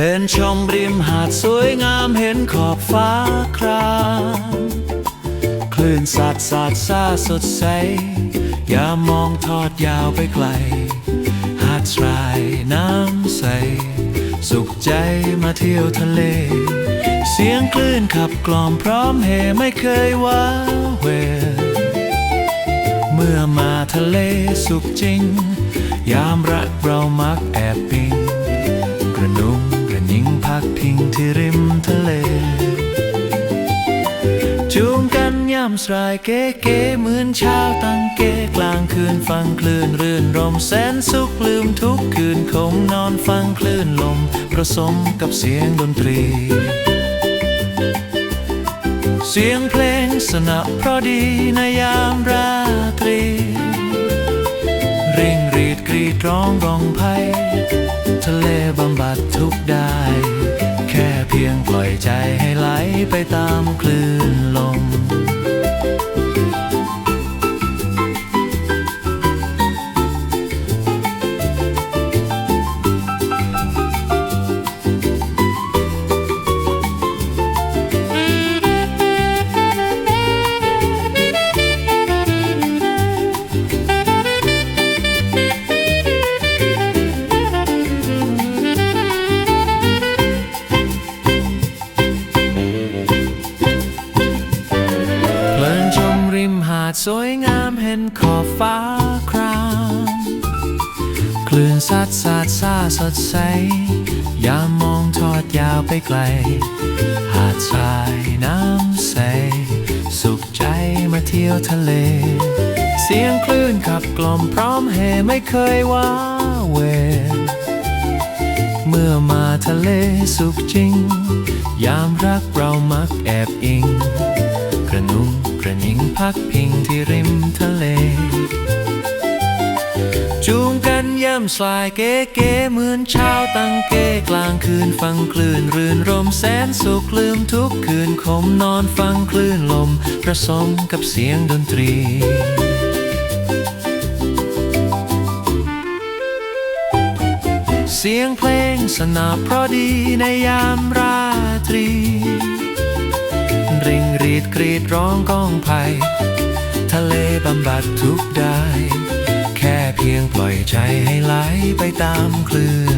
ลินชมริมหาดสวยงามเห็นขอบฟ้าครามคลื่นสัดสาดซาสดใส อย่ามองทอดยาวไปไกล หาดทรายน้ำใส สุขใจมาเที่ยวทะเล เสียงคลื่นขับกล่อมพร้อมเฮไม่เคยว้าเหวเมื่อมาทะเลสุขจริง ยามรักเรามักแอบปิง จูงกันย่ำสายเก๋เก๋เหมือนเช้าตั้งเก๋กลางคืนฟังคลื่นรื่นรมแสนสุขลืมทุกคืนคงนอนฟังคลื่นลมผสมกับเสียงดนตรี เสียงเพลงสนับเพราะดีในยามราตรีริ่งรีดกรีดร้องร้องไพทะเลบำบัดทุกได้ แค่เพียงปล่อยใจให้ไหลไปตามคลื่น วยงามเห็นขอบฟ้าครามคลื่นซัดสาดซาสดใส ยามมองทอดยาวไปไกล หาดทรายน้ำใส สุขใจมาเที่ยวทะเล เสียงคลื่นขับกล่อมพร้อมเฮไม่เคยว้าเหวเมื่อมาทะเลสุขจริง ยามรักเรามักแอบอิง กระนุ่ง กระนิงพักพิงที่ริมทะเล จูงกันย่ำสลายเก๋เก๋เหมือนเช้าตั้งเก๋กลางคืนฟังคลื่นรื่นรมแสนสุขลืมทุกคืนคมนอนฟังคลื่นลมผสมกับเสียงดนตรีเสียงเพลงสนับเพราะดีในยามราตรี ดกรีดร้องก้องไผ่ทะเลบำบัดทุกได้ แค่เพียงปล่อยใจให้ไหลไปตามคลื่น